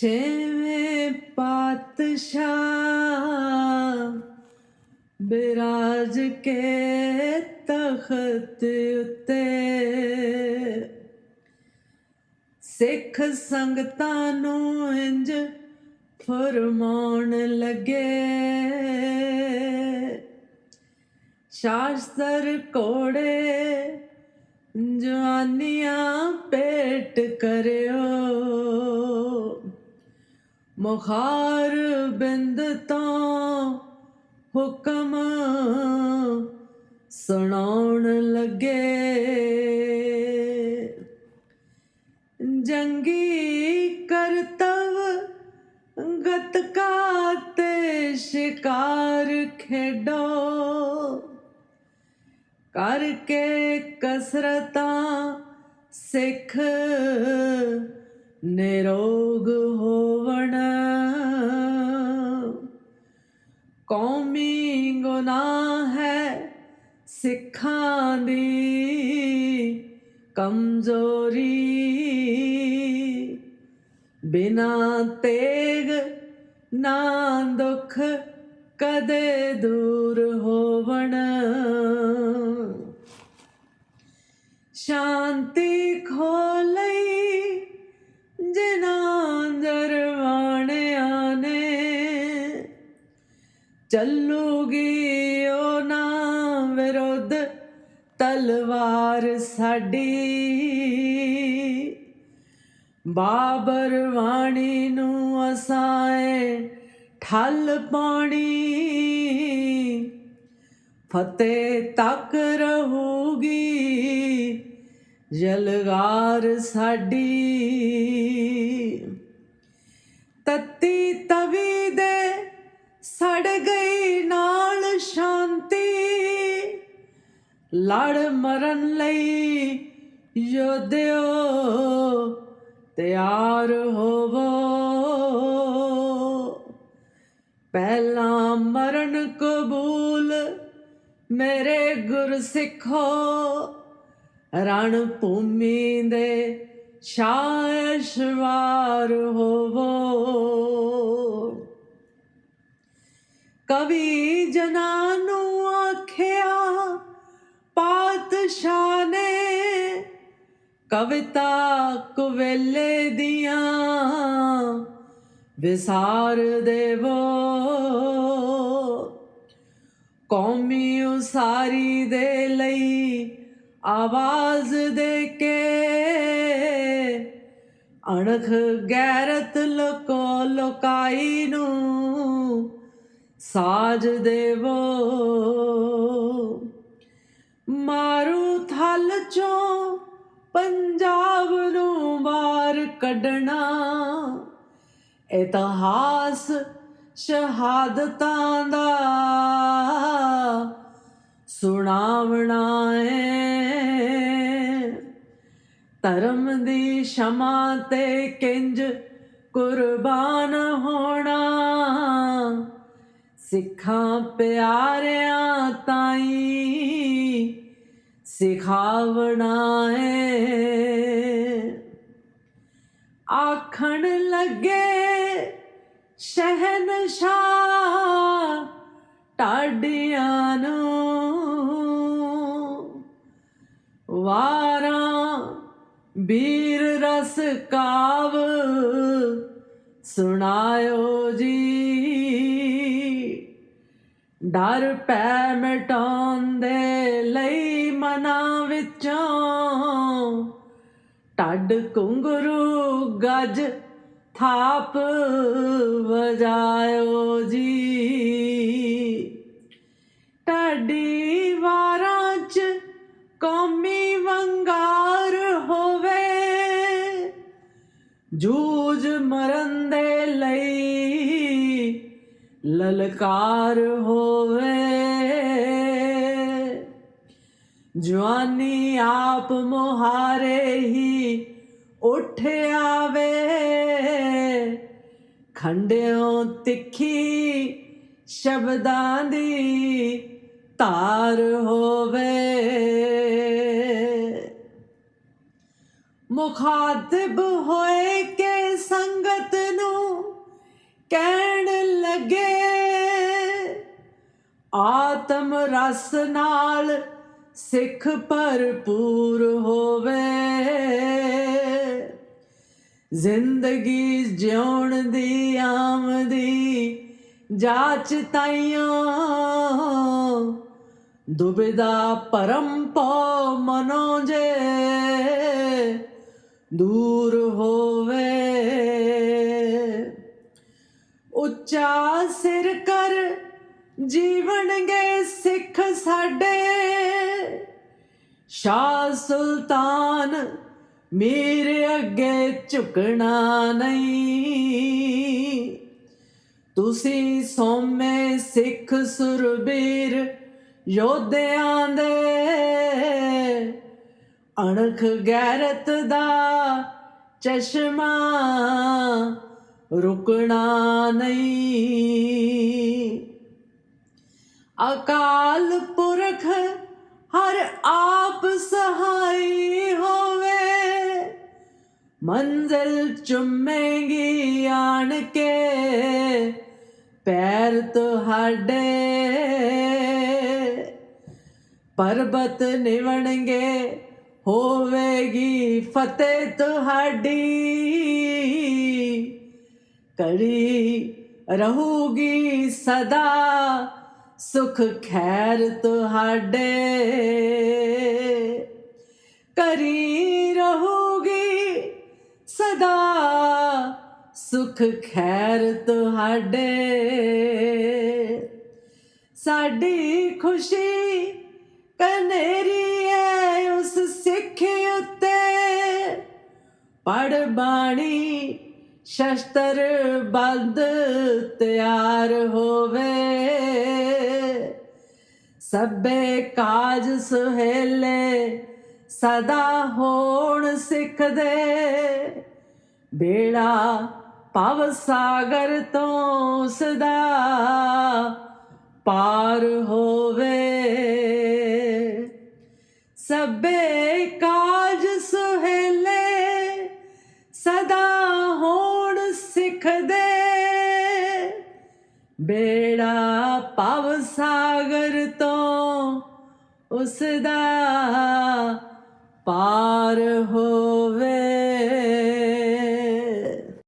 ਛੇਵੇਂ ਪਾਤਸ਼ਾਹ ਬਿਰਾਜ ਕੇ ਤਖਤ ਉਤੇ ਸਿੱਖ ਸੰਗਤਾਂ ਨੂੰ ਇੰਜ ਫਰਮਾਉਣ ਲੱਗੇ। ਸ਼ਾਸਤਰ ਕੋੜੇ ਜਵਾਨੀਆਂ ਪੇਟ ਕਰਿਓ। ਮੁਖਾਰ ਬਿੰਦ ਤਾਂ ਹੁਕਮ ਸੁਣਾਉਣ ਲੱਗੇ। ਜੰਗੀ ਕਰਤਵ ਗਤਕਾ ਤੇ ਸ਼ਿਕਾਰ ਖੇਡੋ। ਕਰਕੇ ਕਸਰਤਾਂ ਸਿੱਖ ਨਿਰੋਗ ਹੋਵਣ। ਗੁਨਾਹ ਹੈ ਸਿੱਖਾਂ ਦੀ ਕਮਜ਼ੋਰੀ। ਬਿਨਾ ਤੇਗ ਨਾ ਦੁੱਖ ਕਦੇ ਦੂਰ ਹੋਵਣ। ਸ਼ਾਂਤੀ ਖੋ ਲਈ ਜਿਨਾਂ ਦਰਵਾਣਿਆਂ ਨੇ। ਚੱਲੂਗੀ ਸਾਡੀ। ਬਾਬਰ ਵਾਣੀ ਨੂੰ ਅਸਾਏ ਠੱਲ ਪਾਣੀ। ਫਤਿਹ ਤੱਕ ਰਹੂਗੀ ਜਲਗਾਰ ਸਾਡੀ। ਤਤੀ ਤਵੀ ਦੇ ਸੜ ਗਈ ਨਾਲ ਸ਼ਾਂਤੀ। ਲੜ ਮਰਨ ਲਈ ਯੋਧਿਓ, ਤਿਆਰ ਹੋਵੋ। ਪਹਿਲਾ ਮਰਨ ਕਬੂਲ ਮੇਰੇ ਗੁਰ ਸਿੱਖੋ। ਰਣ ਭੂਮੀ ਦੇ ਸ਼ਾਇਸ਼ਵਾਰ ਹੋਵੋ। ਕਵੀ ਜਨਾਂ ਨੂੰ ਆਖਿਆ, ਪਾਤਸ਼ਾਹ ਕਵਿਤਾ ਕੁਵੇਲੇ ਦੀਆਂ ਵਿਸਾਰ ਦੇਵੋ। ਕੌਮੀ ਉਸਾਰੀ ਦੇ ਲਈ ਆਵਾਜ਼ ਦੇ ਕੇ ਅਣਖ ਗੈਰਤ ਲੋਕੋ ਲੋਕਾਈ ਨੂੰ ਸਾਜ ਦੇਵੋ। ਮਾਰੂ ਥਲ ਚੋਂ ਪੰਜਾਬ ਨੂੰ ਬਾਹਰ ਕੱਢਣਾ। ਇਤਿਹਾਸ ਸ਼ਹਾਦਤਾਂ ਦਾ ਸੁਣਾਵਣਾ ਏ। ਧਰਮ ਦੀ ਸ਼ਮਾ ਤੇ ਕਿੰਜ ਕੁਰਬਾਨ ਹੋਣਾ। ਸਿੱਖਾਂ ਪਿਆਰਿਆਂ ਤਾਈ ਸਿਖਾਵਣਾ ਏ ਆਖਣ ਲੱਗੇ, ਸ਼ਹਿਨਸ਼ਾਹ ਟਾਡੀਆਂ ਨੂੰ। ਵਾਰਾਂ ਵੀਰ ਰਸ ਕਾਵ ਸੁਣਾਇਓ ਜੀ। ਡਰ ਪੈ ਮਟਾਉਂਦੇ ਮਨਾਂ ਵਿੱਚੋਂ ਟੱਡ ਕੁੰਗਰੂ ਗੱਜ ਥਾਪ ਵਜਾਇਓ ਜੀ। ਢਾਡੀ ਵਾਰਾਂ ਚ ਕੌਮੀ ਵੰਗਾਰ ਹੋਵੇ, ਜੂਝ ਮਰਨ ਦੇ ਲਈ ਲਲਕਾਰ ਹੋਵੇ। ਜਵਾਨੀ ਆਪ ਮੁਹਾਰੇ ਹੀ ਉੱਠ ਆਵੇ। ਖੰਡਿਓ ਤਿੱਖੀ ਸ਼ਬਦਾਂ ਦੀ ਧਾਰ ਹੋਵੇ। ਮੁਖਾਤਬ ਹੋਏ ਕੇ ਸੰਗਤ ਨੂੰ ਕਹਿਣ ਲੱਗੇ। ਆਤਮ ਰਸ ਨਾਲ ਸਿੱਖ ਭਰਪੂਰ ਹੋਵੇ। ਜ਼ਿੰਦਗੀ ਜਿਉਣ ਦੀ ਆਮਦੀ ਜਾਚ ਤਾਈਓ ਦੁਬਿਦਾ ਪਰਮ ਪਉ ਮਨੋ ਜੇ ਦੂਰ ਹੋਵੇ। ਉੱਚਾ ਸਿਰ ਕਰ ਜੀਵਨਗੇ ਸਿੱਖ ਸਾਡੇ। ਸ਼ਾਹ ਸੁਲਤਾਨ ਮੇਰੇ ਅੱਗੇ ਝੁਕਣਾ ਨਹੀਂ। ਤੁਸੀਂ ਸੋਮੇ ਸਿੱਖ ਸੁਰਬੀਰ ਯੋਧਿਆਂ ਦੇ। ਅਣਖ ਗੈਰਤ ਦਾ ਚਸ਼ਮਾ ਰੁਕਣਾ ਨਹੀਂ। ਅਕਾਲ ਪੁਰਖ, ਹਰ ਆਪ ਸਹਾਈ ਹੋਵੇ। ਮੰਜ਼ਿਲ ਚੁੰਮੇਗੀ ਆਣ ਕੇ ਪੈਰ ਤੁਹਾਡੇ। ਪਰਬਤ ਨਿਵਣਗੇ, ਹੋਵੇਗੀ ਫਤਿਹ ਤੁਹਾਡੀ। ਕੜੀ ਰਹੂਗੀ ਸਦਾ ਸੁਖ ਖੈਰ ਤੁਹਾਡੇ। ਕਰੀ ਰਹੂਗੀ ਸਦਾ ਸੁਖ ਖੈਰ ਤੁਹਾਡੇ। ਸਾਡੀ ਖੁਸ਼ੀ ਕਨੇਰੀ ਹੈ ਉਸ ਸਿੱਖ ਉੱਤੇ। ਪੜ ਬਾਣੀ ਸ਼ਸਤਰ ਬੰਦ ਤਿਆਰ ਹੋਵੇ। ਸਭੇ ਕਾਜ ਸੁਹੇਲੇ, ਸਦਾ ਹੋਣ ਸਿੱਖਦੇ। ਬੇੜਾ ਭਵ ਸਾਗਰ ਤੋਂ ਸਦਾ ਪਾਰ ਹੋਵੇ। ਸਭੇ ਕਾਜ ਸੁਹੇਲੇ, ਸਦਾ ਹੋਣ ਸਿੱਖਦੇ। ਬੇੜਾ ਭਵ ਸਾਗਰ ਤੋਂ ਉਸ ਦਾ ਪਾਰ ਹੋ